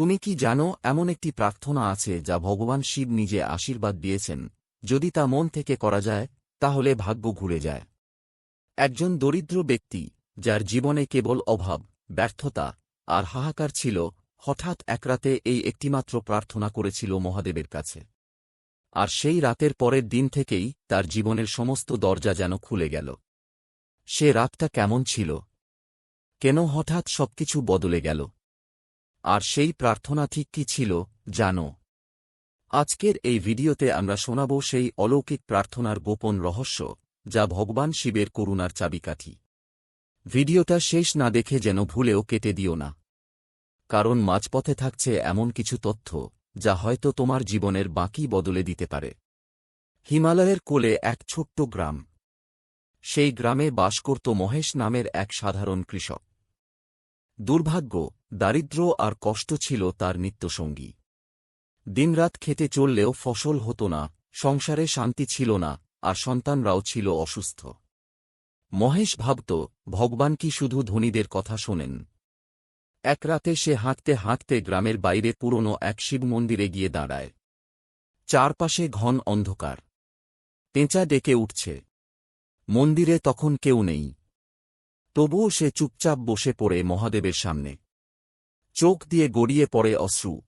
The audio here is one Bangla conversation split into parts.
তুমি কি জানো, এমন একটি প্রার্থনা আছে যা ভগবান শিব নিজে আশীর্বাদ দিয়েছেন। যদি তা মন থেকে করা যায়, তাহলে ভাগ্য ঘুরে যায়। একজন দরিদ্র ব্যক্তি, যার জীবনে কেবল অভাব, ব্যর্থতা আর হাহাকার ছিল, হঠাৎ এক রাতে এই একটিমাত্র প্রার্থনা করেছিল মহাদেবের কাছে। আর সেই রাতের পরের দিন থেকেই তার জীবনের সমস্ত দরজা যেন খুলে গেল। সে রাতটা কেমন ছিল? কেন হঠাৎ সবকিছু বদলে গেল? আর সেই প্রার্থনা ঠিক কি ছিল, জানো। আজকের এই ভিডিওতে আমরা শোনাব সেই অলৌকিক প্রার্থনার গোপন রহস্য, যা ভগবান শিবের করুণার চাবিকাঠি। ভিডিওটা শেষ না দেখে যেন ভুলেও কেটে দিও না। কারণ মাঝপথে থাকছে এমন কিছু তথ্য, যা হয়তো তোমার জীবনের বাকি বদলে দিতে পারে। হিমালয়ের কোলে এক ছোট্ট গ্রাম। সেই গ্রামে বাস করত মহেশ নামের এক সাধারণ কৃষক। দুর্ভাগ্য দারিদ্র্য আর কষ্ট ছিল তার নিত্যসঙ্গী। দিনরাত খেতে চললেও ফসল হতো না, সংসারে শান্তি ছিল না, আর সন্তানরাও ছিল অসুস্থ। মহেশ ভাবত, ভগবান কি শুধু ধনীদের কথা শোনেন? এক রাতে সে হাঁটতে হাঁটতে গ্রামের বাইরে পুরনো এক শিব মন্দিরে গিয়ে দাঁড়ায়। চারপাশে ঘন অন্ধকার। পেঁচা ডেকে উঠছে। মন্দিরে তখন কেউ নেই। তবুও সে চুপচাপ বসে পড়ে মহাদেবের সামনে। চোখ দিয়ে গড়িয়ে পড়ে অশ্রু।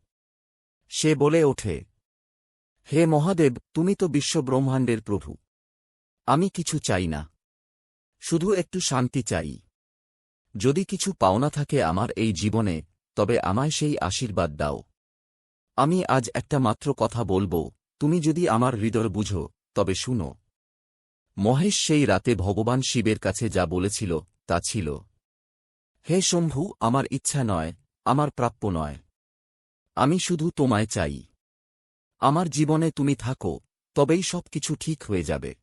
সে বলে ওঠে, হে মহাদেব, তুমি তো বিশ্বব্রহ্মাণ্ডের প্রভু। আমি কিছু চাই না। শুধু একটু শান্তি চাই। যদি কিছু পাওনা থাকে আমার এই জীবনে, তবে আমায় সেই আশীর্বাদ দাও। আমি আজ একটা মাত্র কথা বলব, তুমি যদি আমার হৃদয় বুঝো, তবে শুনো। মহেশ সেই রাতে ভগবান শিবের কাছে যা বলেছিল তা ছিল। হে শম্ভু, আমার ইচ্ছা নয়, আমার প্রাপ্য নয়। আমি শুধু তোমায় চাই। আমার জীবনে তুমি থাকো, তবেই সব কিছু ঠিক হয়ে যাবে।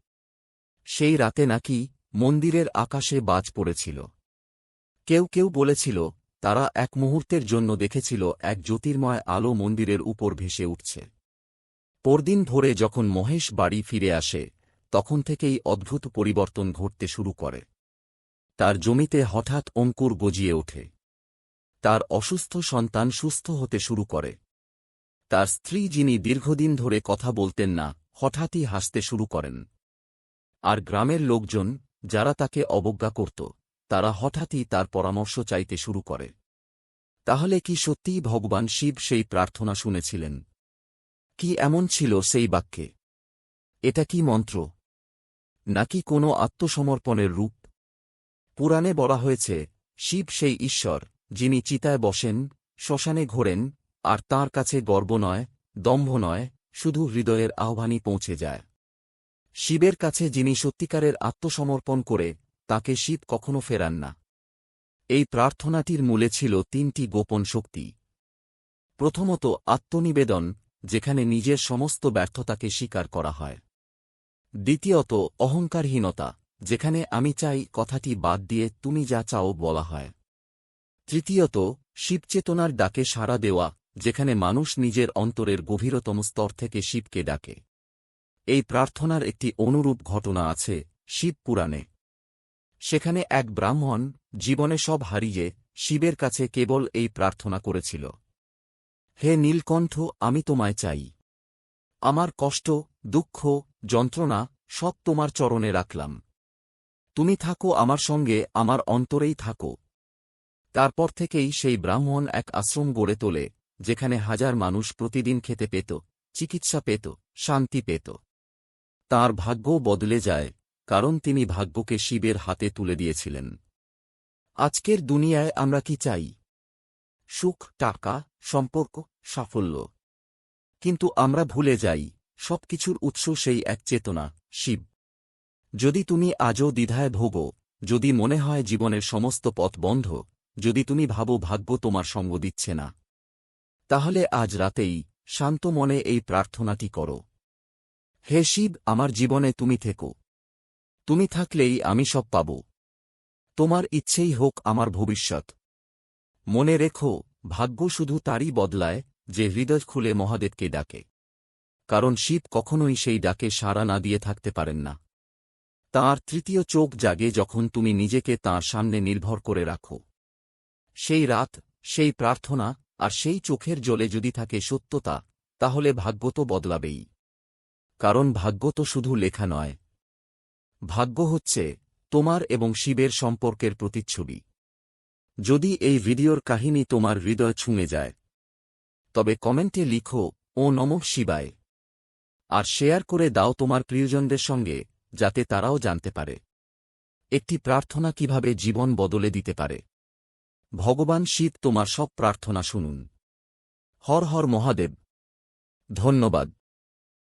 সেই রাতে নাকি মন্দিরের আকাশে বাজ পড়েছিল। কেউ কেউ বলেছিল, তারা এক মুহূর্তের জন্য দেখেছিল এক জ্যোতির্ময় আলো মন্দিরের উপর ভেসে উঠছে। পরদিন ভোরে যখন মহেশ বাড়ি ফিরে আসে, তখন থেকেই অদ্ভুত পরিবর্তন ঘটতে শুরু করে। তার জমিতে হঠাৎ অঙ্কুর গজিয়ে ওঠে। তার অসুস্থ সন্তান সুস্থ হতে শুরু করে। তার স্ত্রী যিনি দীর্ঘদিন ধরে কথা বলতেন না, হঠাৎই হাসতে শুরু করেন। আর গ্রামের লোকজন, যারা তাকে অবজ্ঞা করত, তারা হঠাৎই তার পরামর্শ চাইতে শুরু করে। তাহলে কি সত্যিই ভগবান শিব সেই প্রার্থনা শুনেছিলেন? কি এমন ছিল সেই বাক্যে? এটা কি মন্ত্র? নাকি কোনো আত্মসমর্পণের রূপ? পুরাণে বলা হয়েছে, শিব সেই ঈশ্বর, যিনি চিতায় বসেন, শ্মশানে ঘোরেন, আর তার কাছে গর্ব নয়, দম্ভ নয়, শুধু হৃদয়ের আহ্বানই পৌঁছে যায়। শিবের কাছে যিনি সত্যিকারের আত্মসমর্পণ করে, তাকে শিব কখনো ফেরান না। এই প্রার্থনাটির মূলে ছিল তিনটি গোপন শক্তি। প্রথমত আত্মনিবেদন, যেখানে নিজের সমস্ত ব্যর্থতাকে স্বীকার করা হয়। দ্বিতীয়ত অহংকারহীনতা যেখানে আমি চাই কথাটি বাদ দিয়ে তুমি যা চাও বলা হয়। তৃতীয়ত, শিবচেতনার ডাকে সাড়া দেওয়া, যেখানে মানুষ নিজের অন্তরের গভীরতম স্তর থেকে শিবকে ডাকে। এই প্রার্থনার একটি অনুরূপ ঘটনা আছে শিব পুরাণে সেখানে এক ব্রাহ্মণ জীবনে সব হারিয়ে শিবের কাছে কেবল এই প্রার্থনা করেছিল। হে নীলকণ্ঠ, আমি তোমায় চাই। আমার কষ্ট, দুঃখ, যন্ত্রণা সব তোমার চরণে রাখলাম। তুমি থাকো আমার সঙ্গে, আমার অন্তরেই থাকো। তারপর থেকেই সেই ব্রাহ্মণ এক আশ্রম গড়ে তোলে, যেখানে হাজার মানুষ প্রতিদিন খেতে পেত, চিকিৎসা পেত, শান্তি পেত। তার ভাগ্য বদলে যায়, কারণ তিনি ভাগ্যকে শিবের হাতে তুলে দিয়েছিলেন। আজকের দুনিয়ায় আমরা কি চাই? সুখ, টাকা, সম্পর্ক, সাফল্য। কিন্তু আমরা ভুলে যাই, সবকিছুর উৎস সেই এক চেতনা, শিব। যদি তুমি আজও দ্বিধায় ভোগো, যদি মনে হয় জীবনের সমস্ত পথ বন্ধ, যদি তুমি ভাবো ভাগ্য তোমার সঙ্গ দিচ্ছে না, তাহলে আজ রাতেই শান্ত মনে এই প্রার্থনাটি করো। হে শিব, আমার জীবনে তুমি থেকো। তুমি থাকলেই আমি সব পাব। তোমার ইচ্ছেই হোক আমার ভবিষ্যৎ। মনে রেখো, ভাগ্য শুধু তারই বদলায় যে হৃদয় খুলে মহাদেবকে ডাকে। কারণ শিব কখনোই সেই ডাকে সাড়া না দিয়ে থাকতে পারেন না। তাঁর তৃতীয় চোখ জাগে যখন তুমি নিজেকে তাঁর সামনে নির্ভর করে রাখো। সেই রাত, সেই প্রার্থনা, আর সেই চোখের জলে যদি থাকে সত্যতা, তাহলে ভাগ্য তো বদলাবেই। কারণ ভাগ্য তো শুধু লেখা নয়। ভাগ্য হচ্ছে তোমার এবং শিবের সম্পর্কের প্রতিচ্ছবি। যদি এই ভিডিওর কাহিনী তোমার হৃদয় ছুঁয়ে যায়, তবে কমেন্টে লিখো, ও নমঃ শিবায়। আর শেয়ার করে দাও তোমার প্রিয়জনদের সঙ্গে যাতে তারাও জানতে পারে। একটি প্রার্থনা কীভাবে জীবন বদলে দিতে পারে? ভগবান শিব তোমার সব প্রার্থনা শুনুন। হর হর মহাদেব। ধন্যবাদ।